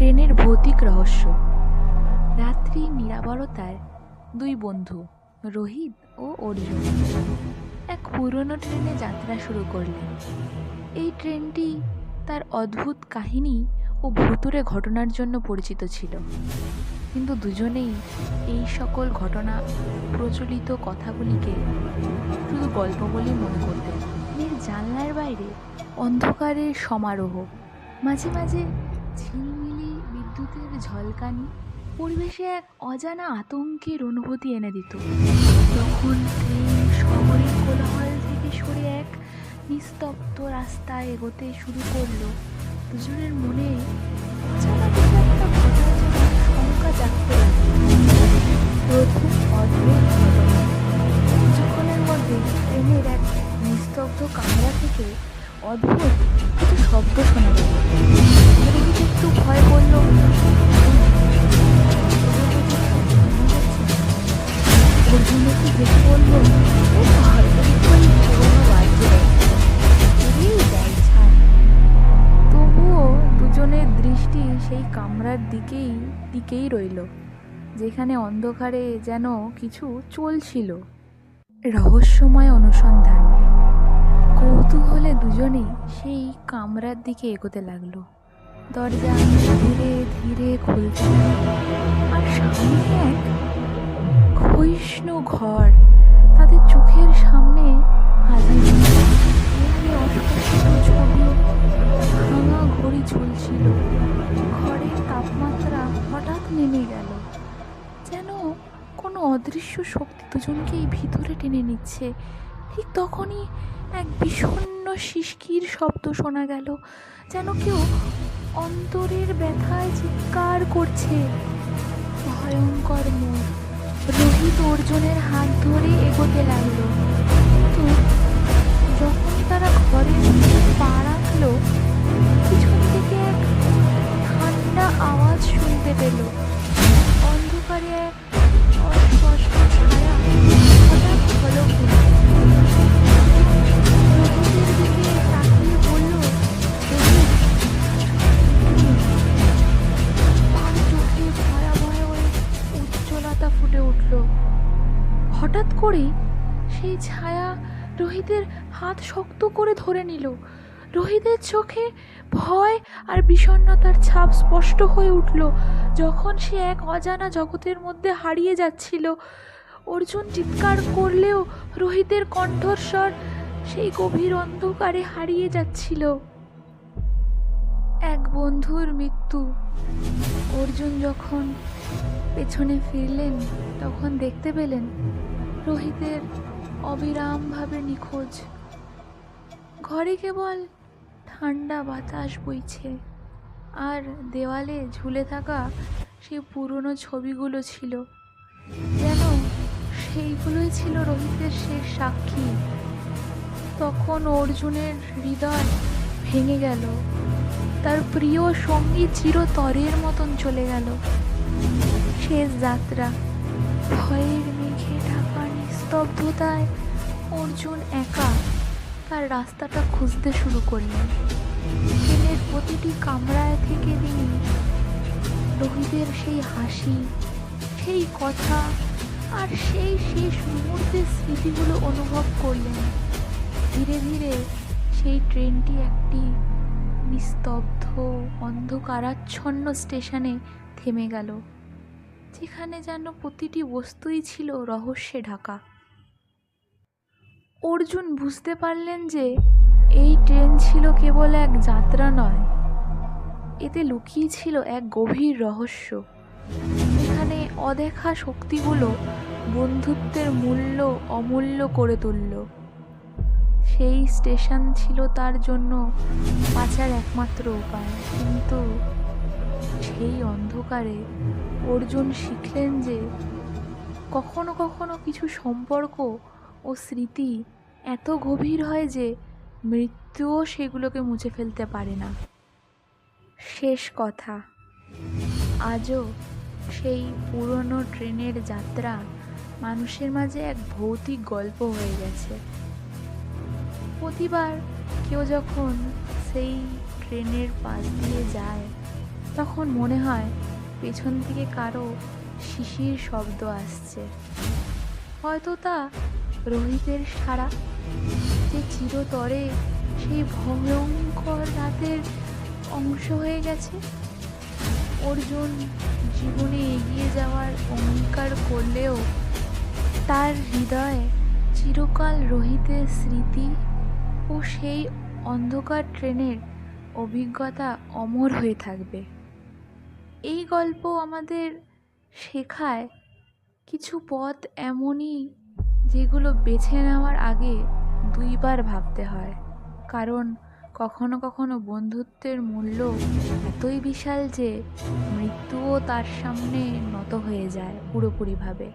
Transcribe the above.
ট্রেনের ভৌতিক রহস্য। রাত্রি নিরাবরতায় দুই বন্ধু, রোহিত ও অর্জুন। এক পুরনো ট্রেনে যাত্রা শুরু করলেন। এই ট্রেনটি তার অদ্ভুত কাহিনী ও ভুতুরে ঘটনার জন্য পরিচিত ছিল। কিন্তু দুজনেই এই সকল ঘটনা প্রচলিত কথাগুলিকে শুধু গল্প বলেই মনে করতেন। ট্রেনের জানলার বাইরে অন্ধকারের সমারোহ। মাঝে মাঝে ঝিলমিলি বিদ্যুতের ঝলকানি পরিবেশে এক অজানা আতঙ্কের অনুভূতি এনে দিত। ট্রেন শহরের কোলাহল থেকে সরে এক নিস্তব্ধ রাস্তায় এগোতে শুরু করল। দুজনের মনে শঙ্কা জাগতে প্রথম অদ্ভুত কিছুক্ষণের মধ্যে ট্রেনের এক নিস্তব্ধ কামরা থেকে অদ্ভুত কিছু শব্দ শোনা গেল। বাজে এই তবুও দুজনের দৃষ্টি সেই কামরার দিকেই দিকেই রইল, যেখানে অন্ধকারে যেন কিছু চলছিল। রহস্যময় অনুসন্ধান। কৌতূহলে দুজনেই সেই কামরার দিকে এগোতে লাগল। দরজা ধীরে ধীরে খুলতে আর সামনে এক ক্ষয়িষ্ণু ঘর, তাদের চোখের সামনে হাজির ছবি ভাঙা ঘড়ি ঝুলছিল। ঘরের তাপমাত্রা হঠাৎ নেমে গেল। যেন কোনো অদৃশ্য শক্তি দুজনকেই ভিতরে টেনে নিচ্ছে। ঠিক তখনই এক বিষণ্ণ শিশকির শব্দ শোনা গেল, যেন কেউ অন্তরের ব্যথায় চিৎকার করছে। ভয়ঙ্কর মুখ রোহিত অর্জুনের হাত ধরে এগোতে লাগল। কিন্তু যখন তারা ঘরের পা রাখল, পিছন থেকে এক ঠান্ডা আওয়াজ শুনতে পেল। উঠল হঠাৎ করেই সেই ছায়া রোহিতের হাত শক্ত করে ধরে নিল। রোহিতের চোখে ভয় আর বিষণ্ণতার ছাপ স্পষ্ট হয়ে উঠল। যখন সে এক অজানা জগতের মধ্যে হারিয়ে যাচ্ছিল, অর্জুন চিৎকার করলেও রোহিতের কণ্ঠস্বর সেই গভীর অন্ধকারে হারিয়ে যাচ্ছিল। এক বন্ধুর মৃত্যু। অর্জুন যখন পেছনে ফিরলেন, তখন দেখতে পেলেন রোহিতের অবিরামভাবে নিখোঁজ। ঘরে কেবল ঠান্ডা বাতাস বইছে, আর দেওয়ালে ঝুলে থাকা সেই পুরনো ছবিগুলো ছিল। যেন সেইগুলোই ছিল রোহিতের শেষ সাক্ষী। তখন অর্জুনের হৃদয় ভেঙে গেল, তার প্রিয় সঙ্গী চিরতরের মতন চলে গেল। শেষ যাত্রা। ভয়ের মেঘে ঢাকা নিস্তব্ধতায় অর্জুন একা তার রাস্তাটা খুঁজতে শুরু করলেন। ট্রেনের প্রতিটি কামরায় থেকে তিনি রোহিতের সেই হাসি, সেই কথা আর সেই শেষ মুহূর্তের স্মৃতিগুলো অনুভব করলেন। ধীরে ধীরে সেই ট্রেনটি একটি নিস্তব্ধ, অন্ধকারাচ্ছন্ন স্টেশনে থেমে গেল। যেখানে যেন প্রতিটি বস্তুই ছিল রহস্যে ঢাকা। অর্জুন বুঝতে পারলেন যে এই ট্রেন ছিল কেবল এক যাত্রা নয়, এতে লুকিয়ে ছিল এক গভীর রহস্য। এখানে অদেখা শক্তিগুলো বন্ধুত্বের মূল্য অমূল্য করে তুলল। সেই স্টেশন ছিল তার জন্য বাঁচার একমাত্র উপায়, কিন্তু সেই অন্ধকারে অর্জুন শিখলেন যে কখনো কখনো কিছু সম্পর্ক ও স্মৃতি এত গভীর হয় যে মৃত্যুও সেগুলোকে মুছে ফেলতে পারে না। শেষ কথা, আজও সেই পুরনো ট্রেনের যাত্রা মানুষের মাঝে এক ভৌতিক গল্প হয়ে গেছে। প্রতিবার কেউ যখন সেই ট্রেনের পাশ দিয়ে যায় তখন মনে হয় পেছন থেকে কারও শিশির শব্দ আসছে। হয়তো তা রোহিতের সারা যে চিরতরে সেই ভয়ঙ্কর রাতের অংশ হয়ে গেছে। অর্জুন জীবনে এগিয়ে যাওয়ার অঙ্গীকার করলেও তার হৃদয়ে চিরকাল রোহিতের স্মৃতি ও সেই অন্ধকার ট্রেনের অভিজ্ঞতা অমর হয়ে থাকবে। এই গল্প আমাদের শেখায় কিছু পথ এমনই যেগুলো বেছে নেওয়ার আগে দুইবার ভাবতে হয়। কারণ কখনো কখনো বন্ধুত্বের মূল্য এতই বিশাল যে মৃত্যুও তার সামনে নত হয়ে যায় পুরোপুরিভাবে।